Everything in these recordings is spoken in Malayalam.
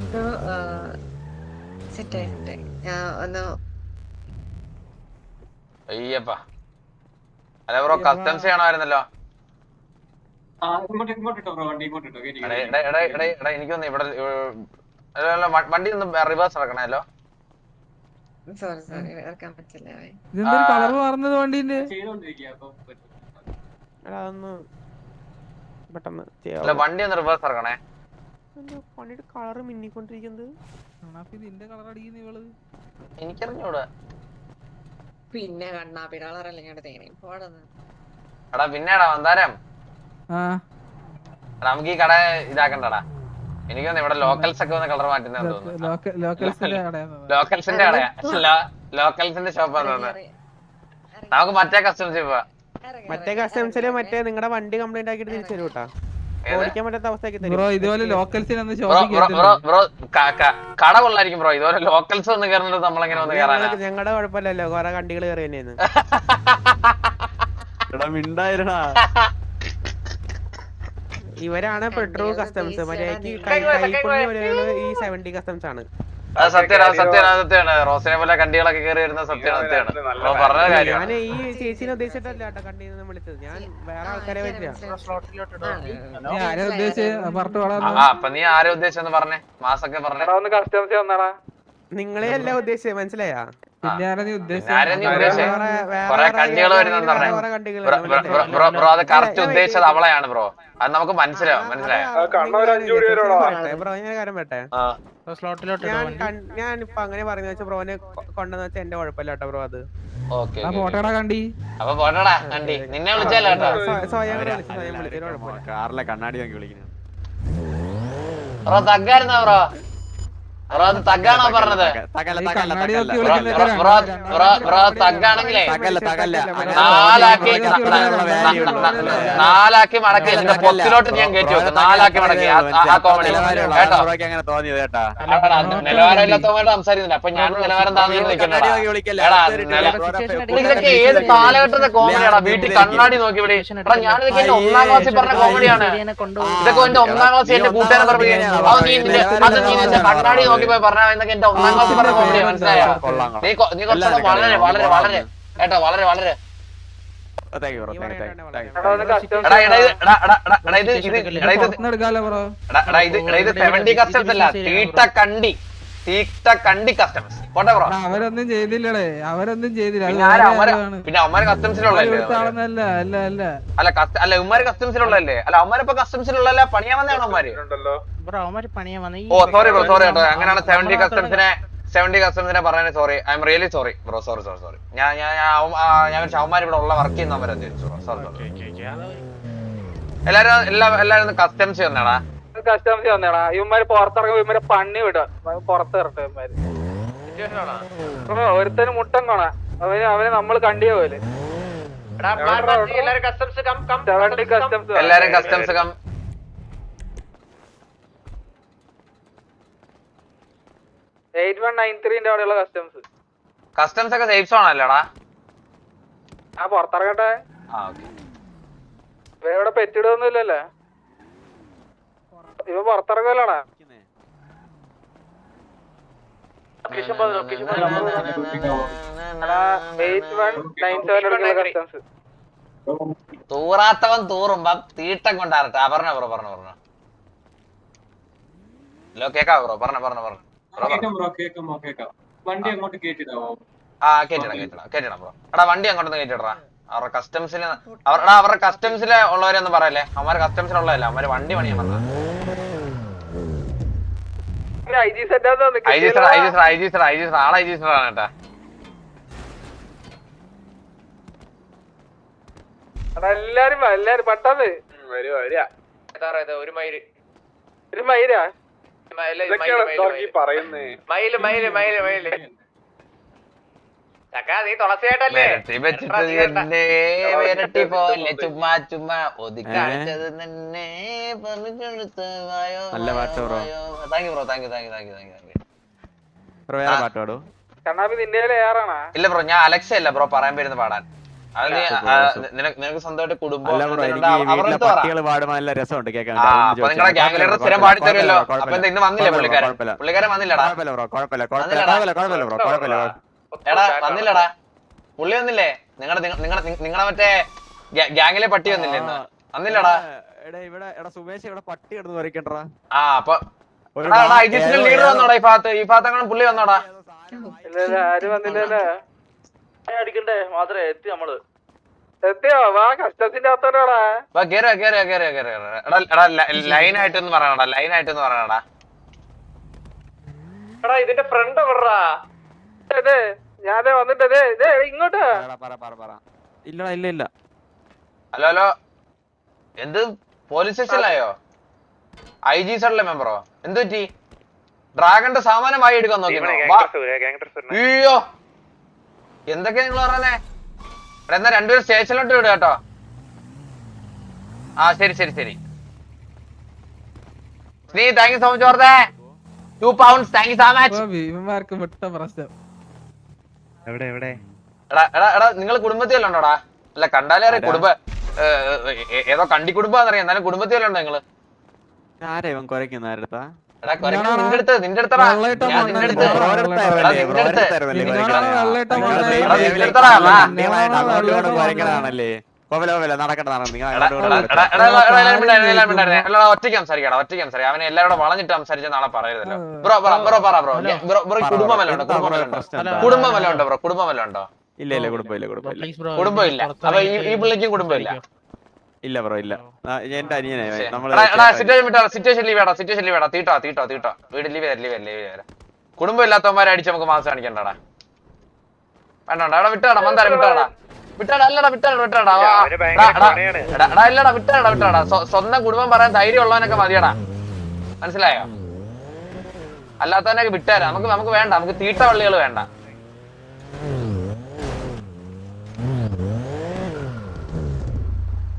ബ്രോ സെറ്റായി സെറ്റായി ഞാൻ ഒന്ന് അയ്യപ്പ. അല്ല ബ്രോ കസ്റ്റംസ് ചെയ്യണമായിരുന്നല്ലോ ആ, ഇങ്ങോട്ട് ഇങ്ങോട്ട് ഇട്ടോ ബ്രോ വണ്ടി ഇങ്ങോട്ട് ഇട്ടോ കേറ്റി എടേ എടേ എടേ എടേ എടേ എനിക്കൊന്ന് ഇവിടെ വണ്ടി ഒന്ന് റിവേഴ്സ് ഇറക്കണല്ലോ സോറി സോറി ഇറക്കാൻ പറ്റില്ല ഭായി. ഇതെന്തൊരു കളർ മാറുന്നത് വണ്ടിന്റെ? പെട്ടെന്ന് വണ്ടി ഒന്ന് റിവേഴ്സ് ഇറക്കണേ. പണിയുടെ കളറ് മിന്നിക്കൊണ്ടിരിക്കുന്നത്? നിന്റെ കളർ അടിക്കുന്ന ഇവൾ. എനിക്കറിഞ്ഞൂടാ. പിന്നെ കണ്ണാപ്പി കളറല്ല ഇങ്ങോട്ട് തേങ്ങ പോടുന്നു. എടാ പിന്നെടാ വന്താരം ആ. നമുക്ക് ഈ കട ഇതാക്കണ്ടടാ. എനിക്കൊന്ന് ഇവിടെ ലോക്കൽസ് ഒക്കെ ഒന്ന് കളർ മാറ്റുന്ന തോന്നുന്നു. ലോക്കൽസിന്റെ കടയാ. ലോക്കൽസിന്റെ ഷോപ്പാന്ന് നമുക്ക് മറ്റേ കസ്റ്റംസ് മറ്റേ കസ്റ്റംസിൽ മറ്റേ നിങ്ങളുടെ വണ്ടി കംപ്ലൈന്റ് ആക്കിട്ട് തിരിച്ചു തരും കേട്ടാ ഏത്? ഓടിക്കാൻ പറ്റാത്ത അവസ്ഥയാക്കി ബ്രോ തരും ഇതുപോലെ ബ്രോ കട കൊള്ളായിരിക്കും ബ്രോ. ലോക്കൽസ് ഒന്ന് കയറുന്നത് നമ്മളെങ്ങനെ ഒന്ന് കയറാനാ ഞങ്ങളുടെ കുഴപ്പമില്ലല്ലോ. കൊറേ കണ്ടികൾ കയറി മിണ്ടായിരടാ ഇവരാണ് പെട്രോൾ കസ്റ്റംസ് മര്യാദയ്ക്ക് ഈ സെവന്റി കസ്റ്റംസ് ആണ്. അത് സത്യമാണ് അത് സത്യമാണ് അത് സത്യമാണ്. റോസിനെ പോലെ കണ്ടികളൊക്കെ കയറി വരുന്ന സത്യമാണ് സത്യമാണ്. പറഞ്ഞ ഞാൻ കാര്യമാണ്. ഈ ചേച്ചിനെ ഉദ്ദേശിച്ചിട്ടല്ല കേട്ടോ കണ്ടിന്ന് വിളിച്ചത്. ഞാൻ വേറെ ആൾക്കാരെ പറ്റില്ല അപ്പൊ നീ ആരെ ഉദ്ദേശിച്ചെന്ന് പറഞ്ഞേ? മാസൊക്കെ പറഞ്ഞേ. ഒന്ന് കസ്റ്റംസ് വന്നടാ. നിങ്ങളെ അല്ല ഉദ്ദേശിച്ചത് മനസ്സിലായാ? ബ്രോ അത് കറക്റ്റ് ഉദ്ദേശിച്ചത് അവളെയാണ് ബ്രോ. അത് നമുക്ക് മനസ്സിലാവും മനസ്സിലായോ? ബ്രോ ഞാൻ കാര്യം പറ്റേ? ആ. ഞാൻ കൺ- ഞാൻ ഇപ്പൊ അങ്ങനെ പറഞ്ഞു വെച്ചാൽ ബ്രോനെ കൊണ്ടെന്ന് വെച്ചാൽ എന്റെ കുഴപ്പമില്ല കേട്ടോ ബ്രോ അത്. ഓക്കെ ആ ഫോട്ടോടാ കണ്ടി. അപ്പൊ പോട്ടടാ കണ്ടി. നിന്നെ വിളിച്ചല്ലോ കേട്ടോ? സ്വയം വിളിച്ചു സ്വയം വിളിച്ചു കാറിലെ കണ്ണാടി നോക്കി വിളിക്കുന്നു. Bro തഗ്ഗായിരുന്നോ bro? തഗ്ഗാണോ പറഞ്ഞത്? തഗ്ഗാണെങ്കിലേ. നാലാക്കി മടക്കി എന്റെ പൊത്തിലോട്ട് ഞാൻ കയറ്റി വെക്കും നാലാക്കി മടക്കി. ആ- കോമഡി കേട്ടോ? അങ്ങനെ തോന്നിയത് കേട്ടാ. അല്ലടാ, നിലവാരം ഇല്ലാത്തവന്മാരുടെ സംസാരിക്കുന്നില്ല. അപ്പൊ ഞാൻ നിലവാരം ഇതൊക്കെ ഏത് കാലഘട്ടത്തെ കോമഡിയാടാ വീട്ടിൽ കണ്ണാടി നോക്കി ഇവിടെ എടാ ഞാനിതൊക്കെ എന്റെ ഒന്നാം ക്ലാസ്സിൽ പറഞ്ഞ കോമഡിയാണ് ഇതൊക്കെ എന്റെ ഒന്നാം ക്ലാസ്സിൽ എന്റെ കൂട്ടുകാരൻ പറഞ്ഞു അത് നീ നിന്റെ കണ്ണാടി നോക്കി പോയി പറഞ്ഞാൽ എന്നൊക്കെ എന്റെ ഒന്നാം ക്ലാസ്സിൽ പറഞ്ഞ കോമഡി മനസ്സിലായോ? കൊള്ളാം നീ കൊ- നീ കുറച്ചുകൂടെ വളരെ വളരെ വളരെ. കേട്ടോ വളരെ വളരെ. ഇത് എടാ എടാ എടാ എടാ ഇത് ഇത് എടാ ഇത് എടുക്കാലോ ബ്രോ എടാ എടാ ഇത് എടാ ഇത് സെവന്റി കസ്റ്റംസ് അല്ല തീട്ട കണ്ടി കണ്ടി കസ്റ്റംസ് അവരൊന്നും ചെയ്തില്ലടേ. അവരൊന്നും ചെയ്തില്ല. പിന്നെ അവന്മാര് ആളാണ്. പിന്നെ അവന്മാര് കസ്റ്റംസിലുള്ളല്ലേ അല്ല അല്ല. അല്ല കസ്റ്റ- അല്ല ഉമ്മാര് കസ്റ്റംസിലുള്ളല്ലേ അല്ല അവന്മാരിപ്പോ കസ്റ്റംസിലുള്ളല്ല പണിയാൻ വന്നതാണ് അവന്മാര്? ഓ സോറി ബ്രോ സോറി കേട്ടോ. അങ്ങനെയാണ് സെവന്റി കസ്റ്റംസിനെ സെവന്റി കസ്റ്റംസിനെ പറയാൻ sorry I'm really sorry bro sorry sorry sorry ഞാൻ ഞാൻ ഞാൻ അവന്മാർ ഇവിടെ ഉള്ള വർക്ക് ചെയ്യുന്നവരെന്ന് ചോദിച്ചു? സോറി സോറി എല്ലാരും എല്ലാ എല്ലാരും കസ്റ്റംസ് വന്നേടാ കസ്റ്റംസ് വന്നേടാ. ഇവന്മാര് പുറത്തിറങ്ങുമ്പോ ഇവന്മാരെ പണി വിടാ പുറത്ത് വരട്ടെ ഇവന്മാര്. ഒരുത്തന് മുട്ടൻ കൊണ. അവന് അവനെ നമ്മൾ കണ്ടിയ പോലെ എല്ലാരും കസ്റ്റംസ് സെവന്റി കസ്റ്റംസ് എല്ലാരും customs come eight one nine ത്രീന്റെ അവിടെയുള്ള കസ്റ്റംസ് കസ്റ്റംസ് ഒക്കെ സേഫ് സോൺ അല്ലേടാ? ആ പുറത്തിറങ്ങട്ടെ. ആ ഓക്കെ ഇവ ഇവിടെ പെറ്റിടൊന്നുമില്ലല്ലേ ഇവ പുറത്തിറങ്ങലാടാ കസ്റ്റംസ് തൂറാത്തവൻ തൂറുമ്പം തീട്ടം കൊണ്ടാറട്ടെ ആ പറഞ്ഞ ബ്രോ പറഞ്ഞു പറഞ്ഞു. ഹലോ കേക്കാ ബ്രോ? പറഞ്ഞ പറഞ്ഞു പറഞ്ഞു. വണ്ടി അങ്ങോട്ട് കേട്ടിടാവോ ആ കേട്ടിടാം കേട്ടിടാം കേട്ടിടാം ബ്രോ. എടാ വണ്ടി അങ്ങോട്ടൊന്ന് കേട്ടിടാ അവരുടെ കസ്റ്റംസിൽ അവരുടെ അവരുടെ കസ്റ്റംസിൽ ഉള്ളവരൊന്നും പറയല്ലേ? അവന്മാര് കസ്റ്റംസിലുള്ളതല്ല അവർ വണ്ടി പണിയാൻ പറഞ്ഞ എല്ലാരും മയിൽ എല്ലാരും പെട്ടെന്ന്. ഒരു ഒരു മൈരാ പറയുന്നേ. മൈൽ മൈൽ മൈൽ മൈൽ ചക്കാ നീ തുളസിയായിട്ടല്ലേ വിരട്ടി പോലെ ചുമ്മാ ചുമ്മാ ഒതുക്കാണിച്ചത് തന്നെ പറഞ്ഞെടുത്ത് നല്ല പാട്ട് bro. Thank you bro thank you thank you thank you thank you വേറെ പാട്ട് പാടൂ. ഇല്ല ബ്രോ ഞാൻ അലക്സ അല്ല ബ്രോ പറയാൻ വരുന്ന പാടാൻ. അത് നിനക്ക് സ്വന്തമായിട്ട് കുടുംബം രസമുണ്ട് ഗ്യാങ് ലീഡർ സ്ഥിരം പാടി തരുമല്ലോ അപ്പൊ ഇന്ന് വന്നില്ല പുള്ളിക്കാരൻ പുള്ളിക്കാരൻ? വന്നില്ലടാ കുഴപ്പമില്ല ബ്രോ കുഴപ്പമില്ല കുഴപ്പമില്ല അതിലെടാ. കുഴപ്പമില്ല കുഴപ്പമില്ല ബ്രോ കുഴപ്പമില്ല. എടാ വന്നില്ലടാ. പുള്ളി വന്നില്ലേ? നിങ്ങളുടെ നിങ്ങളുടെ നിങ്ങളുടെ മറ്റേ ഗ്യാ- ഗ്യാങ്ങിലെ പട്ടി വന്നില്ലേ വന്നില്ലടാ. എടാ ഇവിടെ എടാ സുമേഷ് ഇവിടെ പട്ടി കിടന്ന് വരയ്ക്കണ്ടാ ആ അപ്പൊ ലീഡർ വന്നോടാ ഈ ഭാഗത്ത്. ഈ പുള്ളി വന്നോടാ. ആരും വന്നില്ലല്ലോ? അടിക്കണ്ടേ? മാത്രേ എത്തി നമ്മൾ. എത്തിയോ? വാ കഷ്ടത്തിന്റെ എടാ എടാ പറയണടാ പറയണടാ. ഇതിന്റെ ഫ്രണ്ട് എവിടാ ഞാനേ വന്നിട്ട് ഇങ്ങോട്ട്. പറ പറ പറ ഇല്ലടാ ഇല്ല ഇല്ല. Hello hello. എന്ത്? പോലീസ് സ്റ്റേഷനിലായോ? ഐ ജി സഡിലെ മെമ്പറോ? എന്ത് പറ്റി? ഡ്രാഗന്റെ സാമാനമായി എടുക്കാൻ നോക്കി അയ്യോ. എന്തൊക്കെയാ നിങ്ങൾ പറഞ്ഞേ? എന്നാ രണ്ടുപേരും സ്റ്റേഷനിലോട്ട് വിടുക കേട്ടോ. ആ ശരി ശരി ശരി. Sree thank you so much ഓർത്തേ two pounds thank you so much ഭീമന്മാർക്ക് വിട്ട പ്രശ്നം. എവിടെ എവിടെ? എടാ എടാ എടാ നിങ്ങൾ കുടുംബത്തിലുണ്ടോടാ അല്ല കണ്ടാലേ അറിയാം കുടുംബ ഏതോ കണ്ടി കുടുംബാന്നറിയാം എന്നാലും കുടുംബത്തിലുണ്ടോ നിങ്ങൾ? ആരാ ഇവൻ കുരയ്ക്കുന്ന? ആരടുത്താ നിന്റെ അടുത്ത് നിന്റെ അടുത്തടാ. ഞാൻ നിന്റെ അടുത്ത്. എടാ, നിന്റെ അടുത്ത്. നിന്റെ അടുത്തടാ, നിങ്ങൾ മിണ്ടാതിരുന്നേ. എല്ലാം ഒറ്റയ്ക്ക് സംസാരിക്കടാ ഒറ്റയ്ക്ക് സംസാരിക്കാം അവനെ എല്ലാവരോടും വളഞ്ഞിട്ട് സംസാരിച്ച നാളെ പറയരുതല്ലോ. ബ്രോ ബ്രോ ബ്രോ പറ ബ്രോ. ബ്രോ ബ്രോ പറ, കുടുംബം പറ. വല്ലതും ഉണ്ടോ എന്താ കുടുംബം ബ്രോ വല്ലതും ഉണ്ടോ ബ്രോ? കുടുംബം വല്ലതും ഉണ്ടോ ഇല്ല ഇല്ല കുഴപ്പമില്ല കുഴപ്പമില്ല കുടുംബം ഇല്ല. അപ്പൊ ഈ ഈ പുള്ളിക്കും കുടുംബം ഇല്ല. ഇല്ല ബ്രോ ഇല്ല. എന്റെ അനിയനെ നമ്മൾ എടാ എടാ സിറ്റുവേഷൻ ലീവ് വേടാ സിറ്റുവേഷൻ ലീവ് വേടാ തീട്ടോ തീട്ടോ തീട്ടോ. വീട് ലീവ് തരാം ലീവ് തരാം ലീവ് തരാം കുടുംബം ഇല്ലാത്തവന്മാരെ അടിച്ച് നമുക്ക് മാസം കാണിക്കണ്ടടാ. വേണ്ട വേണ്ട. എടാ വിട്ടാടാ മന്ദാരം വിട്ടാടാ വിട്ടാടാ അല്ലടാ വിട്ടാടാ വിട്ടാടാ. എടാ, ഇല്ലടാ വിട്ടാടാ വിട്ടാടാ. സ്വന്തം കുടുംബം പറയാൻ ധൈര്യം ഉള്ളവനൊക്കെ മതിയടാ. മനസ്സിലായോ? അല്ലാത്തവനൊക്കെ വിട്ടാരാ. നമുക്ക് നമുക്ക് വേണ്ട. നമുക്ക് തീട്ട വള്ളികൾ വേണ്ട.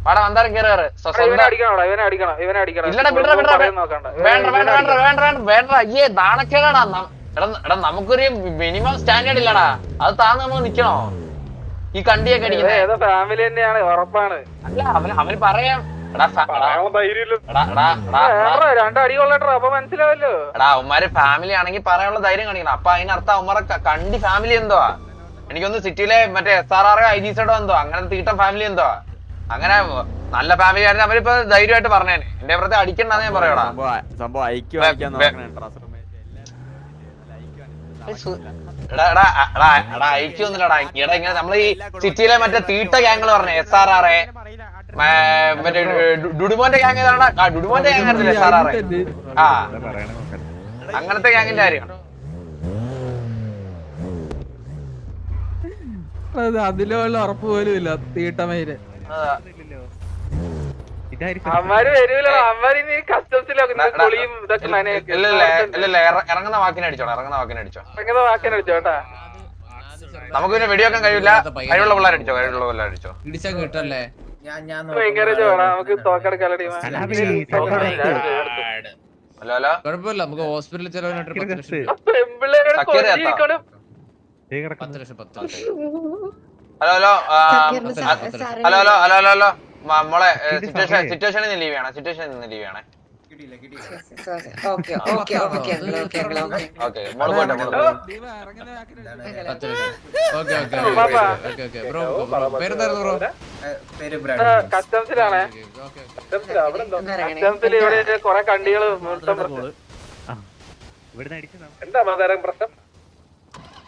വാടാ മന്ദാരം കയറി കയറ് സ്വന്തം അടിക്കണോടാ ഇവനെ അടിക്കണം ഇവനെ അടിക്കണം. ഇല്ലടാ, വിടടാ, വിടടാ, വേണ്ട വേണ്ട വേണ്ട വേണ്ട വേണ്ട വേണ്ട. അയ്യേ നാണക്കേടാടാ നം- എടാ എടാ നമുക്കൊരു മിനിമം സ്റ്റാൻഡേർഡ് ഇല്ലടാ. അത് താന്ന് നമ്മൾ നിക്കണോ? ഈ കണ്ടിയൊക്കെ അടിക്കുന്നത് അടിക്കുന്നേ? ഏതോ ഫാമിലി തന്നെയാണ് ഉറപ്പാണ്. അല്ല അവൻ അവൻ പറയാം. അവന്മാര് ഫാമിലി ആണെങ്കിൽ പറയാനുള്ള ധൈര്യം കാണിക്കണം. അപ്പൊ അതിനർത്ഥം അവന്മാരെ കണ്ടി ഫാമിലി എന്തോ എനിക്കൊന്ന് സിറ്റിയിലെ മറ്റേ S R R I G സഡോ എന്തോ? അങ്ങനെ തീട്ടം ഫാമിലി എന്തോ? അങ്ങനെ നല്ല ഫാമിലി ആയിരുന്നു. അവരിപ്പോ ധൈര്യമായിട്ട് പറഞ്ഞേനെ. എന്റെ അപ്പുറത്തെ അടിക്കണ്ടെന്ന് ഞാൻ പറയടാ. സംഭവം നോക്കണേ ട്രാൻസ്ഫർ എടാ ഇങ്ങനെ നമ്മൾ ഈ സിറ്റിയിലെ മറ്റേ തീട്ട ഗ്യാങ്ങൾ പറഞ്ഞ എസ് ആർ ആർ എ മറ്റേ ഡുഡുമോന്റെ ഗ്യാങ് ഏതാണ്ടാ ഡുഡുമോന്റെ ഗ്യാങ് ആയിരുന്നില്ല എസ് ആർ ആർ എ ആ. അങ്ങനത്തെ ഗ്യാങ്ങിന്റെ കാര്യം. അത് അതിലുള്ള ഉറപ്പ് പോലും ഇല്ല തീട്ടമയിൽ ഇറങ്ങുന്ന വാക്കിനെ അടിച്ചോണം ഇറങ്ങുന്ന വാക്കിനെ അടിച്ചോ ഇറങ്ങുന്ന വാക്കിനെ വെച്ചോ കേട്ടാ. നമുക്ക് പിന്നെ വെടിവെക്കാൻ കഴിയില്ല. കഴിവുള്ള പിള്ളേർ അടിച്ചോ കഴിവുള്ള പിള്ളേർ അടിച്ചോ. ഇടിച്ചാ കിട്ടല്ലേ കുഴപ്പമില്ല നമുക്ക് ഹോസ്പിറ്റലിൽ ചെലവിനായിട്ട് പത്ത് ലക്ഷം. പത്ത്. Hello hello hello hello, hello hello. Hello hello hello മ- മോളെ സിറ്റുവേഷൻ സിറ്റുവേഷനിൽ നിന്ന് ലീവ് ചെയ്യണം സിറ്റുവേഷനിൽ നിന്ന് ലീവ് ചെയ്യണേ. Okay okay okay okay okay okay മോൾ പോട്ടെ മോൾ കസ്റ്റംസിലാണേ കസ്റ്റംസിൽ ഇവിടെ കൊറേ കണ്ടികൾ എന്താ മാതാരം പ്രശ്നം?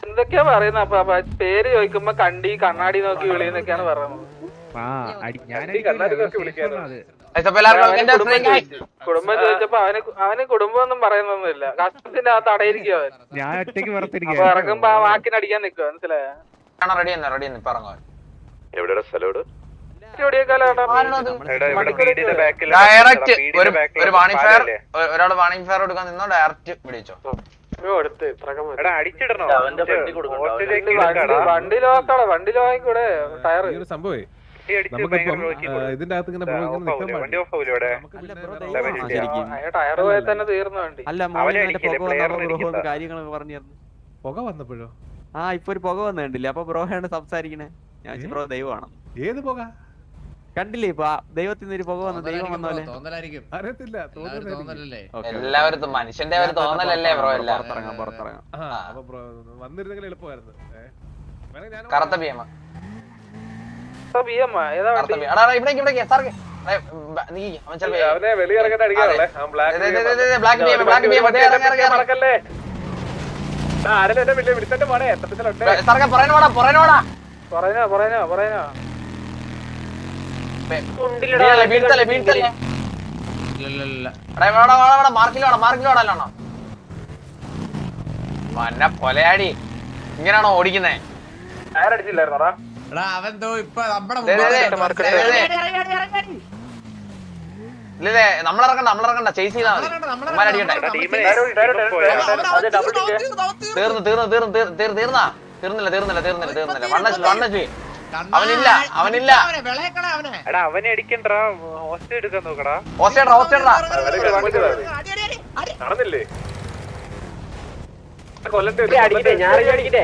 എന്തൊക്കെയാ പറയുന്ന? അപ്പൊ പേര് ചോദിക്കുമ്പോ കണ്ടി കണ്ണാടി നോക്കി വിളിയെന്നൊക്കെയാണ് പറയുന്നത്. അവന് കുടുംബം സ്നേഹം ചോദിച്ചു. കുടുംബം ചോദിച്ചപ്പോ അവന് അവന് കുടുംബം ഒന്നും പറയുന്നൊന്നുമില്ല. കഷ്ടത്തിന്റെ അകത്ത് അടയിരിക്കും അവൻ. ഞാൻ ഒറ്റയ്ക്ക് ഇറങ്ങുമ്പോ ആ വാക്കിന് അടിക്കാൻ നിക്കുവോ മനസ്സിലായോ? റെഡി റെഡി ഇപ്പൊ ഇറങ്ങോ ഡയറക്റ്റ് ഒരു ഒരു വാണിംഗ് ഫയർ ഒരാൾ വാണിംഗ് ഫയർ കൊടുക്കാൻ നിന്നോ ഡയറക്റ്റ് പിടിച്ചോ? വണ്ടി ലോക്കാണ് വണ്ടി ലോക്കിക്കൂടെ ടയർ സംഭവേ ഇതിന്റെ അകത്ത് ഇങ്ങനെ നിൽക്കാൻ കാര്യങ്ങളൊക്കെ പറഞ്ഞു തരുന്നു പുക വന്നപ്പോഴോ? ആ ഇപ്പൊ ഒരു പുക വന്നു കണ്ടില്ലേ? അപ്പൊ ബ്രോയാണ് സംസാരിക്കണേ. ഞാൻ ബ്രോ ദൈവമാണ്? ഏത് പുക? കണ്ടില്ലേ ഇപ്പൊ ദൈവത്തിൽ നിന്ന് ഒരു പുക വന്ന് ദൈവം വന്ന പോലെ? തോന്നലായിരിക്കും. അറിയത്തില്ല എല്ലാവരും. മനുഷ്യന്റെ ഒരു തോന്നലല്ലേ ബ്രോ പുറത്തിറങ്ങാം പുറത്തിറങ്ങാം. ആ അപ്പൊ ബ്രോ വന്നിരുന്നെങ്കിൽ എളുപ്പമായിരുന്നു. കറുത്ത ബി എം ബി എം ഏതാ കറുത്ത വണ്ടി? ബി എടാ ഇവിടേക്ക് ഇവിടേക്ക് സാർക്ക് നീ അവൻ ചിലപ്പോ അവനെ വെളിയിറങ്ങാൻ അടിക്കാനല്ലേ black B M black B M മറക്കല്ലേ ആരെല്ലാം എന്നെ വലിയ വിളിച്ചിട്ട് പോണേ. എത്രത്തിലുണ്ട് സാർക്ക് പുറനോടാ പുറനോടാ പറഞ്ഞോ പറഞ്ഞോ പറഞ്ഞോ വീഴല്ലേ, വീഴ്ത്തല്ലേ വീഴ്ത്തല്ലേ ഇല്ല എടാ ഇവിടെ ഇവിടെ ഇവിടെ മാർക്കിലോടാ മാർക്കിലോടല്ലോ മന്ന പൊലയാടി ഇങ്ങനെയാണോ ഓടിക്കുന്നേ? ആരടിച്ചില്ലായിരുന്നോടാ എടാ അവൻ ദോ ഇപ്പൊ നമ്മുടെ. ഇല്ലേ നമ്മളിറക്കണ്ട നമ്മളിറക്കണ്ട ചേസ് ചെയ്താൽ മതി. അടിക്കട്ടെ തീർന്നു തീർന്നു തീർന്നു തീർന്നു തീർന്നു തീർന്നാ. തീർന്നില്ല തീർന്നില്ല തീർന്നില്ല തീർന്നില്ല. വണ്ണ വണ്ണ അവനില്ല, അവനില്ല. എടാ അവനെ അടിക്കണ്ടാ ഹോസ്റ്റ് എടുക്കാൻ നോക്കടാ. ഓസ്റ്റേഡ്രാ ഓസ്റ്റേഡ്രാ നടന്നില്ലേ? കൊല്ലത്തെ ഞാൻ അടിക്കട്ടെ.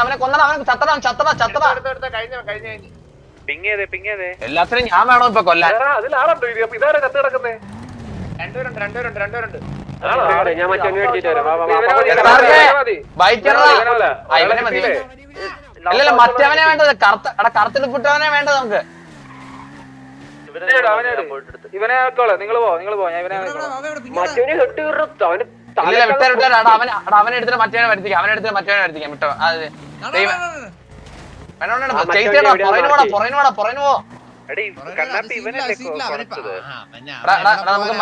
അവനെ കൊന്നടാ അവനെ ചത്തടാ ചത്തടാ ചത്തടാ. എല്ലാത്തിനും ഞാൻ വേണോ ഇപ്പൊ കൊല്ലാൻ. രണ്ടുപേരുണ്ട് രണ്ടുപേരുണ്ട് രണ്ടുപേരുണ്ട്. ഞാൻ മറ്റേ അല്ലല്ല മറ്റവനെ വേണ്ടത് കറുത്ത എടാ പുട്ടവനെ വേണ്ടത് നമുക്ക്. ഇവനെ ആക്കോളെ നിങ്ങൾ പോ നിങ്ങൾ പോ ഞാൻ ഇവനെ ആക്കോളാം. ഇല്ല വിട്ടേ വിട്ടേ അവൻ എടാ അവനെ എടുത്തിട്ട് മറ്റവനെ വരുത്തിക്കാം അവനെ എടുത്തിട്ട് വരുത്തിക്കാം വിട്ടോ. അത് എടാ, നമുക്ക്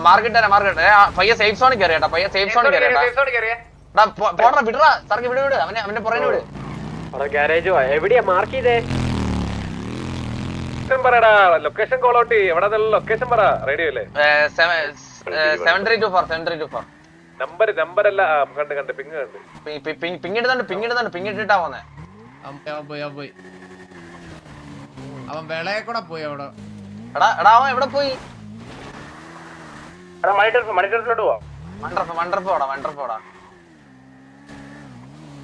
മാർക്കറ്റ് മാർക്കറ്റ് പയ്യെ സേഫ് സോണിൽ കയറിയാട്ടാ പയ്യ പയ്യെ സേഫ് സോണിൽ കയറിയാട്ടാ പോടാ വിടറാ സാർക്ക് വിട് വിട് അവനെ അവന്റെ പുറകെ വിട്. ഗാരേജോ എവിടെയാ മാർക്ക് ചെയ്തേ? പറയടാ ലൊക്കേഷൻ കോൾ ഔട്ട് എവിടെ ലൊക്കേഷൻ പറ റേഡിയോ അല്ലേ seven three two four seven three two four number number അല്ല കണ്ട് കണ്ട് പിങ് കണ്ട്. പിങ്ങിടുന്നുണ്ട് പിങ്ങിടുന്നുണ്ട് പിങ്ങിട്ടിട്ടാ പോന്നെ. അവൻ പോയി അവൻ പോയി അവൻ വിളയെ കൂടെ പോയി അവിടെ. എടാ എടാ അവൻ എവിടെ പോയി? മണിറ്റർഫ് മണിറ്റർഫിലോട്ട് പോവാം. വണ്ടർഫ് വണ്ടർഫ് പോടാ വണ്ടർഫ് പോടാ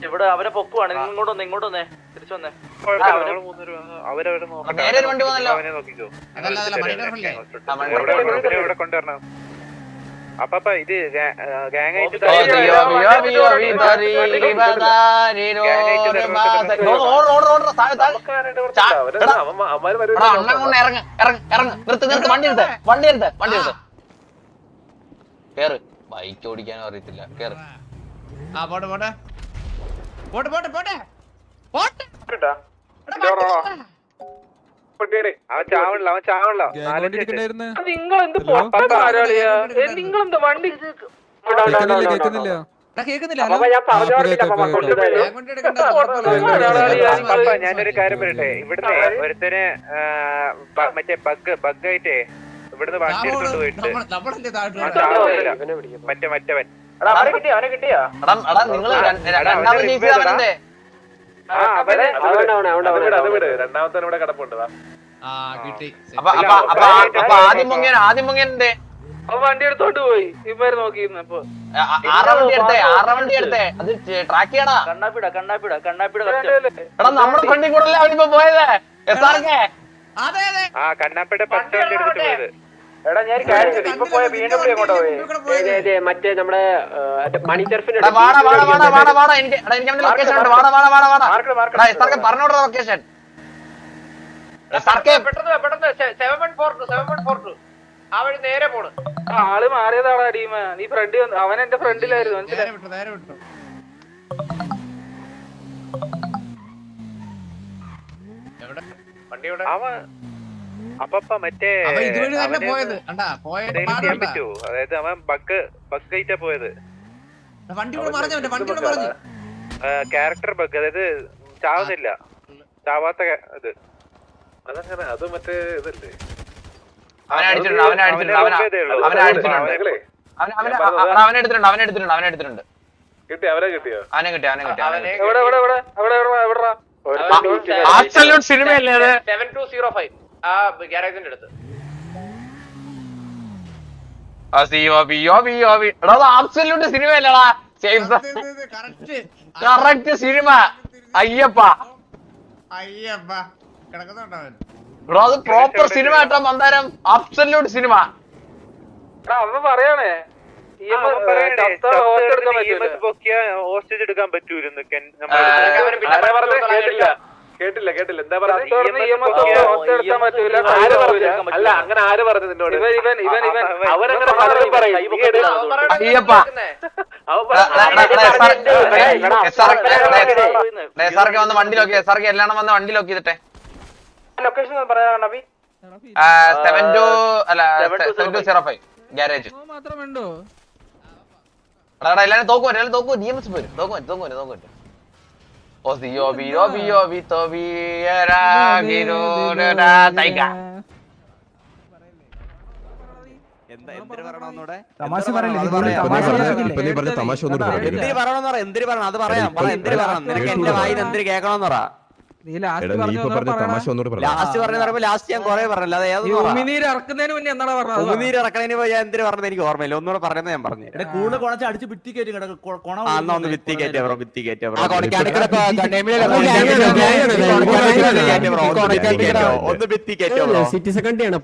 ഇവിടെ അവരെ പൊക്കുവാണ് നിങ്ങൾ ഇങ്ങോട്ട് വന്നേ ഇങ്ങോട്ട് വന്നേ തിരിച്ചു വന്നേ കൊണ്ടുവരണം അപ്പൊ ഇത് ഗാങ് ആയിട്ട് ഇറങ്ങ് ഇറങ്ങ് ഇറങ്ങ് നിർത്ത് നിർത്ത് വണ്ടി എടുത്ത് വണ്ടി എടുത്ത് വണ്ടി എടുത്ത് കേറ് ബൈക്ക് ഓടിക്കാനും അറിയത്തില്ല കേറ് ആ പോട്ടെ പോട്ടെ പോട്ടെ പോട്ടെ പോട്ടെ. പോട്ടെ. എന്ത് വണ്ടി? കേൾക്കുന്നില്ല ഞാനൊരു കാര്യം പറയട്ടെ. ഇവിടുന്ന് ഒരുത്തന് മറ്റേ ബഗ് ബഗ് ആയിട്ടേ ഇവിടുന്ന് വണ്ടി എടുത്തോണ്ട് പോയിട്ട്. മറ്റേ മറ്റവൻ. രണ്ടാമത്തെ ഇവിടെ കിടപ്പുണ്ട് ആദ്യം പൊങ്ങിയൻ ആദ്യം വണ്ടി എടുത്തോണ്ട് പോയി. ഇവർ നോക്കിയിരുന്നപ്പോ ആറാ വണ്ടി എടുത്തേ ആറാ വണ്ടി എടുത്തേ. അത് ട്രാക്ക് ചെയ്യടാ. കണ്ണാപ്പിട കണ്ണാപ്പിട കണ്ണാപ്പിട എടാ നമ്മുടെ ഫ്രണ്ടിൽ കൂടെ അല്ലേ അവനിപ്പോ പോയത്? എസ് ആർ കെ അതെ അതെ. ആ കണ്ണാപ്പിയുടെ പത്ത് വണ്ടി എടുത്തിട്ട് പോയത്. എടാ ഞാൻ ഇപ്പൊ പോയ വീണ്ടും അങ്ങോട്ട് പോയി മറ്റേ നമ്മുടെ മണി എടാ വാടാ വാടാ വാടാ വാടാ വാടാ എനിക്ക് എടാ ലൊക്കേഷൻ ഉണ്ട്. വാടാ വാടാ വാടാ വാടാ. എടാ എസ് ആർ കെ പറഞ്ഞോടാ ലൊക്കേഷൻ എസ് ആർ കെ പെട്ടെന്ന് പെട്ടെന്ന് seven one four two seven one four two ആ വഴി നേരെ പോണ്. ആൾ മാറിയതാടാ ടീമ് നീ ഫ്രണ്ട് അവൻ എന്റെ ഫ്രണ്ടിലായിരുന്നു മനസ്സിലായി വിട്ടു നേരെ വിട്ടു. എവിടെ? വണ്ടി അവൻ അപ്പപ്പ മറ്റേ പോയത്. പറ്റുമോ അതായത് അവൻ ബഗ് ബഗ് ആയിട്ടാ പോയത്. ക്യാരക്ടർ ബഗ് അതായത് ചാവുന്നില്ല. ചാവാത്ത ഇത്. അതങ്ങനെ അത് മറ്റേ ഇതല്ലേ? അവനെ അടിച്ചിട്ടുണ്ട് അവനെ അടിച്ചിട്ടുണ്ട് അവനെ അവനെ അടിച്ചിട്ടുണ്ട്. അവനെ അവനെ അവനെ എടുത്തിട്ടുണ്ട് അവനെ എടുത്തിട്ടുണ്ട് അവനെ എടുത്തിട്ടുണ്ട്. കിട്ടി അവരെ കിട്ടിയോ? അവനെ കിട്ടി അവനെ കിട്ടി അവനെ. എവിടെ എവിടെ എവിടെ? എവിടെ എവിടെ എവിടെടാ ആബ്സല്യൂട്ട് സിനിമയല്ലേ അത്? സെവൻ ടു സീറോ ഫൈവ് ആ ഗ്യാരേജിന്റെ അടുത്ത്. ആ സിഒ ബിഒ ബിഒ ബി എടാ ആബ്സല്യൂട്ട് സിനിമയല്ലടാ. Same correct correct cinema. Ayyappa. Ayyappa. Bro അത് പ്രോപ്പർ സിനിമ കേട്ടോ മന്ദാരം. Absolute cinema. അവൻ പറയാണേ ഹോസ്റ്റേജ് എടുക്കാൻ പറ്റൂലെന്ന്? കേട്ടില്ല കേട്ടില്ല. എന്താ പറയാ അല്ല അങ്ങനെ ആര് പറഞ്ഞു നിന്നോട്? ഇവൻ ഇവൻ ഇവൻ ഇവൻ. അവനങ്ങനെ പലതും പറയും. നീ അയ്യപ്പ. അവൻ എസ് ആർ വന്ന് വണ്ടി ലോക്ക് എസ് ആർ കെ എല്ലാം വന്ന് വണ്ടി ലോക്ക് ചെയ്തിട്ടെ. ലൊക്കേഷൻ പറയാൻ സെവൻ ടു അല്ല seven two zero five garage മാത്രമേ ഉണ്ടോ? എല്ലാരും തോക്കും എല്ലാരും തോക്കും ഡി എം എസ് പോരും. തോക്കും തോക്കും തോക്കും ബി തോ ബിയരാ ഗിരോരാ തൈഗ എന്താ എന്തിന് പറയണമെന്നൂടെ തമാശ പറയണം? അത് പറയാം. എന്തിരി പറയണം നിനക്ക് എന്റെ വായിന്ന് എന്തിരി കേൾക്കണമെന്ന് പറ. ലാസ്റ്റ് പറഞ്ഞ ലാസ്റ്റ് പറഞ്ഞ പറയുമ്പോ ലാസ്റ്റ് ഞാൻ കൊറേ പറഞ്ഞില്ല. അത് ഏതൊന്നും പറ. ഉമിനീര് ഇറക്കുന്നതിന് മുന്നേ പറഞ്ഞത്? ഉമിനീര് ഇറക്കണതിന് പോയി ഞാൻ എന്തിന് പറഞ്ഞത് എനിക്ക് ഓർമ്മയില്ല. ഒന്നുകൂടെ പറഞ്ഞത് ഞാൻ പറഞ്ഞു കൂടുതൽ കുണച്ച് അടിച്ച് ഭിത്തി കയറ്റി കിടക്കും. കൊണ ആ എന്നാ ഒന്ന് ഭിത്തി കയറ്റിയ? ബ്രോ ഭിത്തി കയറ്റിയ? ബ്രോ ഒന്ന് ഭിത്തി കയറ്റിയോ? ബ്രോ സിറ്റി സെക്കൻഡിയാണ്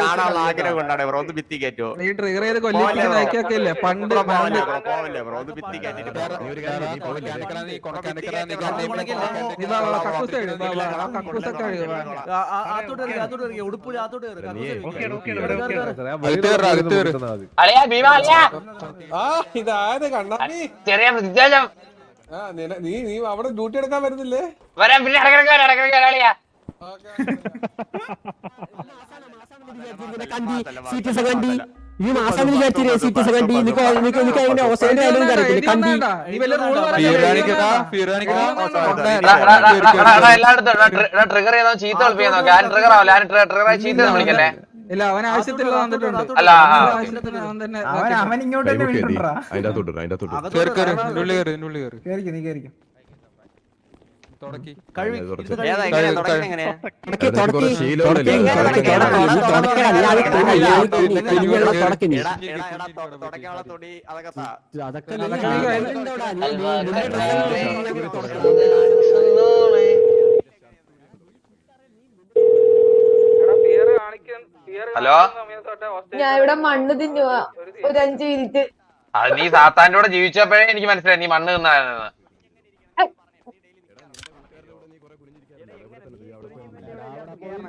കാണാനുള്ള ആഗ്രഹം കൊണ്ടാണ് ബ്രോ. ഒന്ന് ഭിത്തി കയറ്റോ നീ ട്രിഗർ ചെയ്ത് പോവല്ലേ ബ്രോ? കൊല്ലില്ലേ പണ്ട് ബ്രോ, പോവല്ലേ ഒന്ന് ഭിത്തി കയറ്റിട്ട് പോ. ഇതായത് കണ്ണാടി ചെറിയ വിദ്യാജം ആ നീ നീ അവിടെ ഡ്യൂട്ടി എടുക്കാൻ വരുന്നില്ലേ വരാം പിന്നെ ഇടക്കിടക്ക് വരാം ഇടക്കിടക്ക് വരാം അളിയാ സീറ്റ് സെക്കൻഡി ഈ മാസം നിനക്ക് നിനക്ക് നിനക്ക് അതിന്റെ ഓസ്ട്രേലിയ ആയാലും കണ്ടി എല്ലായിടത്തും ട്രിഗർ ചെയ്താൽ ചീത്ത കളിപ്പിക്കാൻ നോക്കാം. ആരും ട്രിഗർ ആവില്ല. ആരും ട്രിഗർ ആയി ചീത്ത ഒന്നും വിളിക്കല്ലേ ഇല്ല അവൻ ആവശ്യത്തിലുള്ള വന്നിട്ടുണ്ട് അല്ല, അവൻ അവൻ ഇങ്ങോട്ട് അതിന്റെ അതിന്റെ കേറി കേറി കേറി കേറി നീ കേറിക്കും തുടക്കി ഹലോ? ഞാൻ ഇവിടെ മണ്ണ് തിന്നുവാ ഒരു അഞ്ചു മിനിറ്റ് അത് നീ സാത്താന്റെ കൂടെ ജീവിച്ചപ്പോഴേ എനിക്ക് മനസ്സിലായി നീ മണ്ണ് തിന്നാണെന്ന് നീ അവിടെ പോയി എടാ, നീ കഴുകും എടാ, നീ ഇവിടെ ഇവന്മാരോട് നീ വന്ന് ഓടിയിരുന്നില്ലേ? അപ്പൊ നീ ഇവന്മാരോട് പറഞ്ഞാ?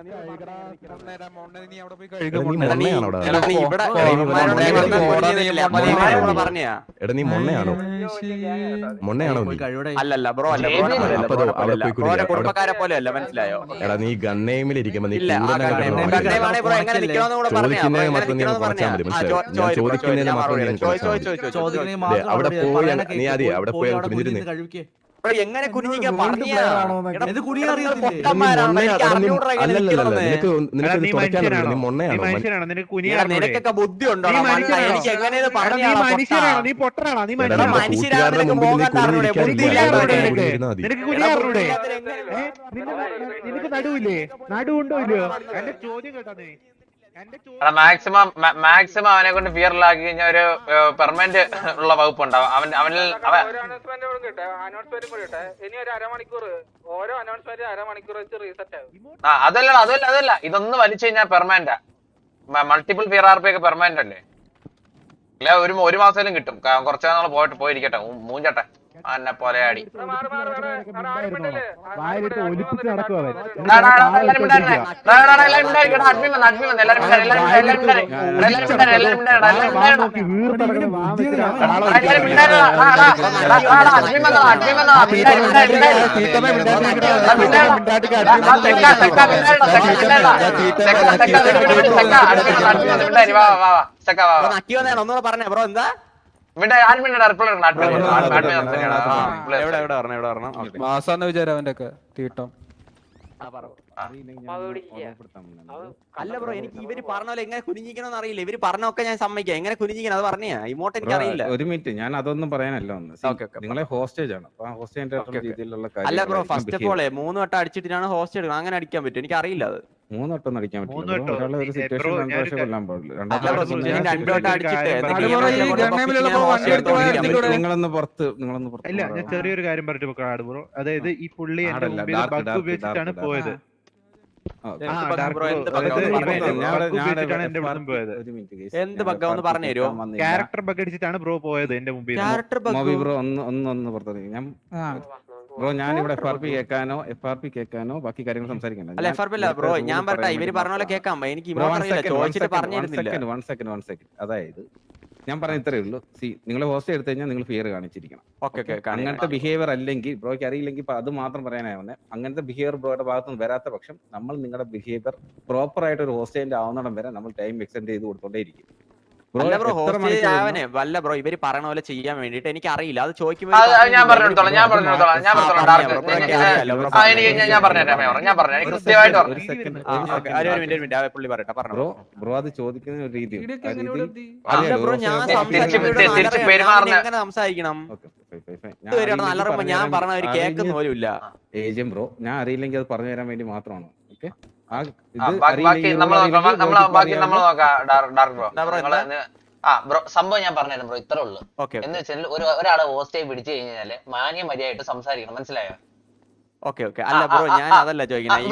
എടാ നീ മൊണ്ണയാണോ മൊണ്ണയാണോ നീ അല്ലല്ല ബ്രോ അല്ല അവിടെ. കുടുംബക്കാരെ പോലെ അല്ല മനസ്സിലായോ? എടാ നീ ചോദിക്കുന്നതിന് മാത്രം നീ കുറച്ചാൽ മതി, മനസ്സിലായോ? ചോദിക്കുന്നതിന് മാത്രം നീ തരാം. ചോദിക്ക്, കുറച്ചാൽ ചോദിക്ക്, ചോദിക്ക്, ചോദിക്ക്. ദേ, അവിടെ പോയി നീ അതെ അവിടെ പോയി ബ്രോ എങ്ങനെ നിനക്കൊക്കെ ബുദ്ധി ഉണ്ടോ എനിക്ക് നിനക്ക് നടുവില്ലേ? നടുവുണ്ടോ ഇല്ലയോ എന്റെ ചോദ്യം കേട്ടോ നീ. മാക്സിമം മാക്സിമം അവനെ കൊണ്ട് ഫിയർ ആക്കി കഴിഞ്ഞാൽ ഒരു പെർമനന്റ് ഉള്ള വകുപ്പ് ഉണ്ടാവും അവൻ അവനിൽ അതല്ല അതല്ല അതല്ല. ഇതൊന്നും വലിച്ചു കഴിഞ്ഞാൽ permanent multiple fear R P ഒക്കെ പെർമനന്റ് അല്ലേ? ഇല്ല ഒരു ഒരു മാസത്തിലും കിട്ടും. കുറച്ചു കുറച്ച് നാൾ പോയിട്ട് പോയിരിക്കട്ടെ. മൂഞ്ചട്ടെ. പോലെ അടി? വായിലിട്ട് ഒലിപ്പിച്ച് ഒന്നുകൂടെ പറഞ്ഞേ ബ്രോ എന്താ മാസാന്ന് വിചാരം അവന്റെ ഒക്കെ തീട്ടം. അല്ല ബ്രോ എനിക്ക് ഇവർ പറഞ്ഞ പോലെ എങ്ങനെ കുനിഞ്ഞിക്കണമെന്ന് അറിയില്ല. ഇവർ പറഞ്ഞൊക്കെ ഞാൻ സമ്മതിക്കാം. എങ്ങനെ കുനിഞ്ഞിക്കണം അത് പറഞ്ഞാ ഇമോട്ട് എനിക്ക് അറിയില്ല ഒരു മിനിറ്റ്. ഞാൻ അതൊന്നും പറയാനല്ല വന്നത് ഓക്കേ, ഓക്കേ. നിങ്ങളെ ഹോസ്റ്റേജ് ആണ്. അല്ല ബ്രോ ഫസ്റ്റ് ഓഫ് ഓൾ ഓളെ മൂന്ന് വട്ടം അടിച്ചിട്ടാണ് ഹോസ്റ്റ് എടുക്കണം അങ്ങനെ അടിക്കാൻ പറ്റും. എനിക്ക് അറിയില്ല അത്. മൂന്ന് വട്ടം അടിക്കാൻ പറ്റില്ല? ഒരാളെ ഒരു സിറ്റുവേഷൻ രണ്ടു പ്രാവശ്യം കൊല്ലാൻ പാടില്ല. രണ്ടാമത്തെ നിങ്ങളൊന്ന് പുറത്ത് നിങ്ങളൊന്ന് പുറത്ത് ഇല്ല ഞാൻ ചെറിയൊരു കാര്യം പറഞ്ഞിട്ട് പോകാം ബ്രോ. അതായത് ഈ പുള്ളി എന്റെ മുമ്പിൽ ബഗ് ഉപയോഗിച്ചിട്ടാണ് പോയത്. എന്ത് ഒന്ന് പറഞ്ഞേ. ബഗ് ഒന്ന് തരുമോ? ക്യാരക്ടർ ബഗ് അടിച്ചിട്ടാണ് ബ്രോ പോയത് എന്റെ മുമ്പിൽ. ക്യാരക്ടർ ബഗ് ബ്രോ ഒന്ന് ഒന്ന് ഒന്ന് പുറത്തേക്ക് ഞാൻ ബ്രോ ഞാൻ ഇവിടെ എഫ് ആർ പി കേൾക്കാനോ എഫ് ആർ പി കേൾക്കാനോ ബാക്കി കാര്യങ്ങൾ സംസാരിക്കണ്ട. അല്ല എഫ് ആർ പി അല്ല ബ്രോ ഞാൻ പറട്ടെ ഇവർ പറഞ്ഞ പോലെ കേൾക്കാം എനിക്ക് ചോദിച്ചിട്ട് പറഞ്ഞിരുന്നില്ല. വൺ സെക്കൻഡ് വൺ സെക്കൻഡ് അതായത് ഞാൻ പറഞ്ഞ ഇത്രേ ഉള്ളൂ. സി നിങ്ങൾ ഹോസ്റ്റ് എടുത്തു കഴിഞ്ഞാൽ നിങ്ങൾ ഫിയർ കാണിച്ചിരിക്കണം. അങ്ങനത്തെ ബിഹേവിയർ അല്ലെങ്കിൽ ബ്രോയ്ക്ക് അറിയില്ലെങ്കിൽ അത് മാത്രം പറയാനായി വന്നേ. അങ്ങനത്തെ ബിഹേവിയർ ബ്രോയുടെ ഭാഗത്ത് നിന്ന് വരാത്ത പക്ഷം നമ്മൾ നിങ്ങളുടെ ബിഹേവിയർ പ്രോപ്പർ ആയിട്ട് ഒരു ഹോസ്റ്റേജ് ആവുന്നിടം വരെ നമ്മൾ ടൈം എക്സ്റ്റെൻഡ് ചെയ്ത് കൊടുത്തോണ്ടേയിരിക്കും അല്ല ബ്രോ ഹോസ്റ്റ് ബ്രോ ഇവർ പറയണ പോലെ ചെയ്യാൻ വേണ്ടിട്ട് എനിക്ക് അറിയില്ല. അത് ചോദിക്കുമ്പോൾ ഞാൻ പറഞ്ഞെടുത്തോളാം ഞാൻ പറഞ്ഞെടുത്തോളാം ഞാൻ പറഞ്ഞോളാം ഞാൻ- എനിക്ക് പറഞ്ഞുതരാം ഞാൻ പറഞ്ഞു എനിക്ക് കൃത്യമായിട്ട് പറഞ്ഞു പുള്ളി പറയട്ടെ പറഞ്ഞു. ബ്രോ ബ്രോ അത് ചോദിക്കുന്ന ഒരു രീതി. ബ്രോ ഞാൻ എങ്ങനെ സംസാരിക്കണം? ഞാൻ പറഞ്ഞ ഒരു കേൾക്കുന്ന പോലും ഇല്ല. ഏജൻ ബ്രോ ഞാൻ അറിയില്ലെങ്കിൽ അത് പറഞ്ഞു തരാൻ വേണ്ടി മാത്രമാണ്. ഓക്കെ ബാക്കി- ബാക്കി നമ്മൾ നമ്മൾ ബാക്കി നമ്മൾ നോക്കാം ഡാർക്ക് ഡാർക്ക് ബ്രോ. എന്താ ബ്രോ, ആ ബ്രോ സംഭവം ഞാൻ പറഞ്ഞു ബ്രോ ഇത്രേ ഉള്ളൂ. എന്ന് വെച്ചാൽ ഒരു ഒരാളെ ഹോസ്റ്റേജ് പിടിച്ചു കഴിഞ്ഞാൽ മാന്യ മര്യാദയായിട്ട് സംസാരിക്കണം മനസ്സിലായോ? Okay okay. അല്ല ബ്രോ ഞാൻ അതല്ല ചോദിക്കുന്നത്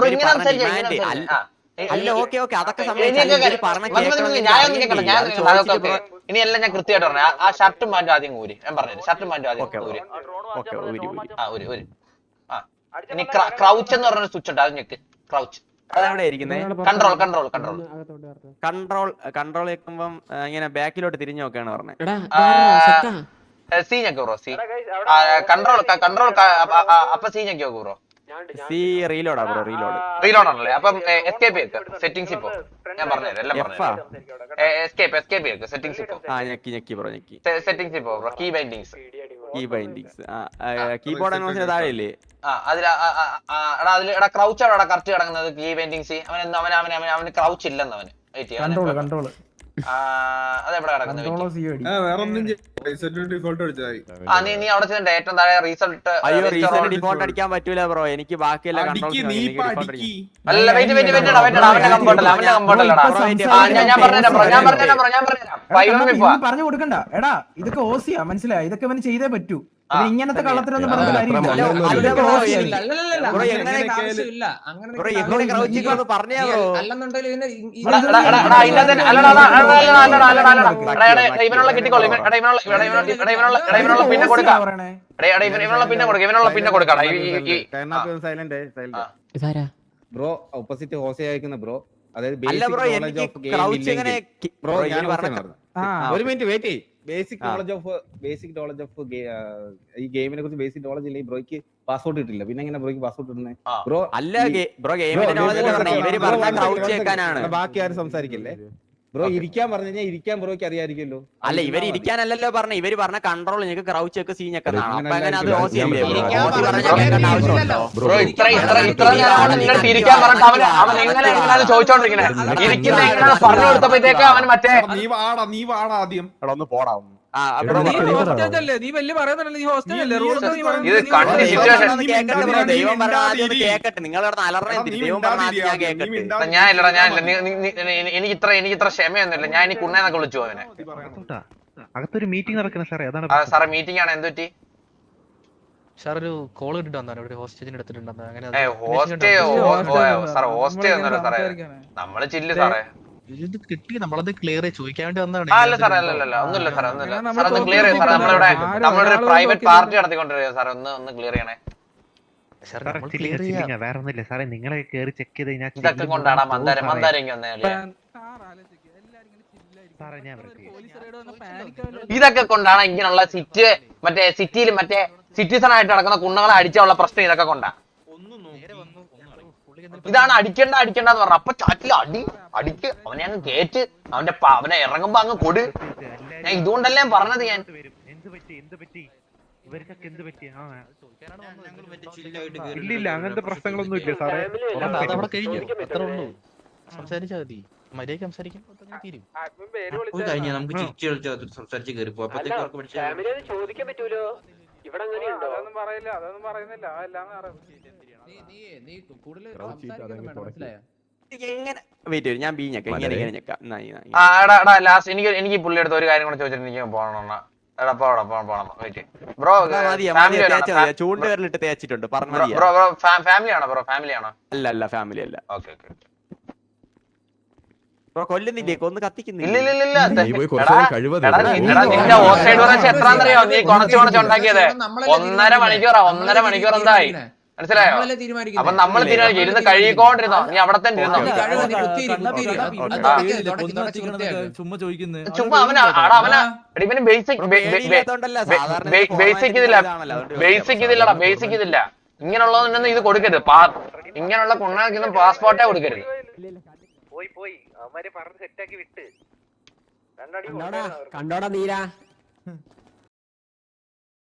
അല്ല ഇ- ഓക്കെ ഓക്കെ. അതൊക്കെ ഇനി എല്ലാം ഞാൻ കൃത്യമായിട്ട് പറഞ്ഞു ആ- ഷർട്ടും പാന്റും ആദ്യം ഊരി. ഞാൻ പറഞ്ഞു ഷർട്ടും പാന്റും ആദ്യം ഓക്കെ ഊരി. ഓക്കെ ഊരി ഊരി. ആ ഊരി ഊരി. ആ. ഇനി ക്രൗച്ച് എന്ന് പറഞ്ഞ സ്വിച്ച് ഉണ്ട് അത് ഞെക്ക്. ക്രൗച്ച്. അതെവിടെ ഇരിക്കുന്നത് control control control control control വെക്കുമ്പം ഇങ്ങനെ ബാക്കിലോട്ട് തിരിഞ്ഞു നോക്കാണ് പറഞ്ഞത് എടാ ഇതാരാ? സെത്താ? സി ഞെക്ക് ബ്രോ സീ. കൺട്രോൾ കൺട്രോൾ അപ്പൊ സി ഞെക്കി നോക്കൂ ബ്രോ സി റീലോഡാ ബ്രോ റീലോഡ് റീലോഡ് ആണല്ലേ? അപ്പം എസ്കേപ്പ് ചെയ്ത് സെറ്റിംഗ്സ് ഇപ്പോ. ഞാൻ പറഞ്ഞുതരാം എല്ലാം പറഞ്ഞു എസ്കേപ്പ് എസ്കേപ്പ് ചെയ്ത് സെറ്റിംഗ്സ് ഇപ്പോ. ആ ഞെക്കി ഞെക്കി ബ്രോ ഞെക്കി. സെറ്റിംഗ്സ് ഇപ്പോ bro. Key bindings key bindings keyboard അനുഭവത്തിന് താഴെയില്ലേ? ആ അതിൽ എടാ അതിൽ എടാ ക്രൗച്ച് ആണ് കറക്റ്റ് കിടക്കുന്നത് കീ ബൈൻഡിങ്സ് അവൻ എന്ത് അവൻ അവൻ അവൻ അവന് ക്രൗച്ച് ഇല്ലെന്ന് അവന്. വെയിറ്റ് ചെയ്യാം കൺട്രോൾ അതെവിടെ കിടക്കുന്നത് നീ അവിടെ താഴെ റിസൾട്ട് അയ്യോ റീസെന്റ് ഡിഫോൾട്ട് അടിക്കാൻ പറ്റൂല ബ്രോ എനിക്ക് ബാക്കിയെല്ലാം അല്ല വെയിറ്റ് വെയിറ്റ് വെയിറ്റ് അവന്റെ അവന്റെ ഞാൻ ഞാൻ പറഞ്ഞുതരാം ബ്രോ ഞാൻ പറഞ്ഞുതരാം ബ്രോ ഞാൻ പറഞ്ഞുതരാം ഫൈവ് എം പോവാ പറഞ്ഞു കൊടുക്കണ്ട. എടാ ഇതൊക്കെ ഓസിയാ മനസ്സിലായി? ഇതൊക്കെ ഇവന് ചെയ്തേ പറ്റൂ. ഇങ്ങനത്തെ കള്ളത്തിനൊന്നും പറഞ്ഞ കാര്യമില്ല. ബ്രോ, പിന്നെ കൊടുക്കാം. ഇവനുള്ള പിന്നെ കൊടുക്കാം ഓപ്പോസിറ്റ് അയക്കുന്ന ബ്രോ അതായത് അല്ല ബ്രോ ഞാൻ ഒരു മിനിറ്റ് വെയിറ്റ് ചെയ്യ്. Basic knowledge of basic knowledge of ഈ ഗെയിമിനെ കുറിച്ച് ബേസിക് നോളജ് ഇല്ലെങ്കിൽ ബ്രോയ്ക്ക് പാസ്പോർട്ട് കിട്ടില്ല. പിന്നെ എങ്ങനെ ബ്രോയ്ക്ക് പാസ്പോർട്ട് ഇടുന്നത് ബ്രോ അല്ല ബ്രോ ഗെയിമിന്റെ നോളജ് ഇവർ പറഞ്ഞ ക്രൗച്ച് വെക്കാനാണ് ബാക്കി ആരും സംസാരിക്കില്ലേ? ബ്രോ ഇരിക്കാൻ പറഞ്ഞു കഴിഞ്ഞാൽ ഇരിക്കാൻ ബ്രോക്ക് അറിയാമായിരിക്കുമല്ലോ. അല്ല ഇവർ ഇരിക്കാനല്ലല്ലോ പറഞ്ഞ. ഇവർ പറഞ്ഞ കൺട്രോൾ നിങ്ങൾക്ക് ക്രൗച്ച് ഒക്കെ സീൻ എങ്ങനെയാണ് ചോദിച്ചോണ്ടിരിക്കണേ ഇരിക്കുന്ന പറഞ്ഞു കൊടുത്തപ്പോഴത്തേക്ക് അവൻ മറ്റേ നീ വാടാ നീ വാടാ ആദ്യം. ഒന്ന് കേക്കട്ടെ ഞാൻ ഇല്ലടാ ഞാൻ എനിക്ക് ഇത്ര എനിക്ക് ഇത്ര ക്ഷമയൊന്നുമില്ല. ഞാൻ ഇനി കുണ്ണേന്നൊക്കെ വിളിച്ചു അവനെ. അകത്തൊരു മീറ്റിംഗ് നടക്കുന്ന സാറേ. അതാണ് സാറേ മീറ്റിംഗ് ആണ്. എന്ത് പറ്റി? സാർ ഒരു കോൾ ഇട്ടിട്ട് വന്നാണ് ഇവിടെ ഹോസ്റ്റേജിന് എടുത്തിട്ടുണ്ടെന്ന്. അങ്ങനെ ഹോസ്റ്റ് സാറേ ഹോസ്റ്റ് നമ്മൾ ചില്ല് സാറേ. ഇത് കിട്ടി നമ്മളത് ക്ലിയർ ചോദിക്കാൻ വേണ്ടി വന്നതാണ്. അല്ല സാറേ അല്ല അല്ല, അല്ല ഒന്നുമില്ല സാറേ ഒന്നുമില്ല. സാർ ഒന്ന് നമ്മൾ ക്ലിയർ ചെയ്യും സാറേ നമ്മളിവിടെ നമ്മളൊരു പ്രൈവറ്റ് പാർട്ടി നടത്തിക്കൊണ്ടിരിക്കുക സാർ ഒന്ന് ഒന്ന് ക്ലിയർ ചെയ്യണേ. സാർ നമ്മൾ ക്ലിയർ ചെയ്യാം. വേറെ ഒന്നുമില്ല. സാറേ നിങ്ങളെ കേറി ചെക്ക് ചെയ്ത് കഴിഞ്ഞാൽ ഇതൊക്കെ മന്ദാരം മന്ദാരം. ഇതൊക്കെ കൊണ്ടാണ് ഇങ്ങനെയുള്ള സിറ്റ് മറ്റേ സിറ്റിയിൽ മറ്റേ സിറ്റിസൺ ആയിട്ട് നടക്കുന്ന കുണ്ണുങ്ങളെ അടിച്ചുള്ള പ്രശ്നം ഇതൊക്കെ കൊണ്ടാ. ഇതാണ് അടിക്കണ്ട അടിക്കണ്ട എന്ന് പറഞ്ഞ അപ്പൊ ചാറ്റിൽ അടി അടിക്ക്. അവനെ അങ്ങ് കേറ്റ്. അവന്റെ അവനെ ഇറങ്ങുമ്പോ അങ്ങ് കൊട്. ഞാൻ ഇതുകൊണ്ടല്ലേ പറഞ്ഞത് ഞാൻ. ഇവർക്കൊക്കെ എന്ത് പറ്റി? ആ. ഇല്ല ഇല്ല അങ്ങനത്തെ പ്രശ്നങ്ങളൊന്നും ഇല്ല സാറേ. അതവിടെ കഴിഞ്ഞു. അത്ര ഉള്ളൂ. സംസാരിച്ചാൽ മതി. മര്യാദയ്ക്ക് സംസാരിക്കും. തീരും. കഴിഞ്ഞ നമുക്ക് ചിരിച്ചു കളിച്ചു സംസാരിച്ച് കയറി ചോദിക്കാൻ പറ്റൂലോ? ഇവിടെ അങ്ങനെയുണ്ടോ? അതൊന്നും പറയില്ല അതൊന്നും പറയുന്നില്ല. എല്ലാം നീ നീ നീ കൂടുതൽ സംസാരിക്കൊന്നും എങ്ങനെ വെയിറ്റ് ഞാൻ ബി ഞെക്കാം ഇങ്ങനെ ഇങ്ങനെ ലാസ്റ്റ് എനിക്ക് എനിക്ക് പുള്ളി അടുത്ത് ഒരു കാര്യം കൂടെ ചോദിച്ചിട്ട് എനിക്ക് പോകണം എടാ പോടാ പോണം പോണം വെയിറ്റ് ബ്രോ മതിയാ. തേച്ചിട്ടുണ്ട് പറഞ്ഞു ബ്രോ ബ്രോ ഫാമിലി ആണോ ബ്രോ ഫാമിലി ആണോ അല്ല അല്ല ഫാമിലി അല്ല ഓക്കെ ഓക്കെ ബ്രോ കൊല്ലുന്നില്ലേ കൊന്ന് കത്തിക്കുന്നില്ല ഒന്നര മണിക്കൂറാ ഒന്നര മണിക്കൂർ എന്തായി മനസ്സിലായോ? അപ്പൊ നമ്മൾ തീരുമാനിക്കും ഇരുന്ന് കഴുകിക്കൊണ്ടിരുന്നോ? നീ അവിടെ തന്നെ ഇരുന്നോ? ചുമ്മാ അവന് ആടാ അവന ഇവന് ബേസിക് ബേസിക് ഇതില്ല. ബേസിക് ഇതില്ലടാ ബേസിക് ഇതില്ല. ഇങ്ങനെയുള്ളതൊന്നും ഇത് കൊടുക്കരുത്. ഇങ്ങനെയുള്ള കുണ്ണാക്കൊന്നും പാസ്പോർട്ടേ കൊടുക്കരുത്. പോയി പോയി. അവന്മാര് പറഞ്ഞ് സെറ്റാക്കി വിട്ട്. കണ്ടോടാ കണ്ടോടാ നീരാ.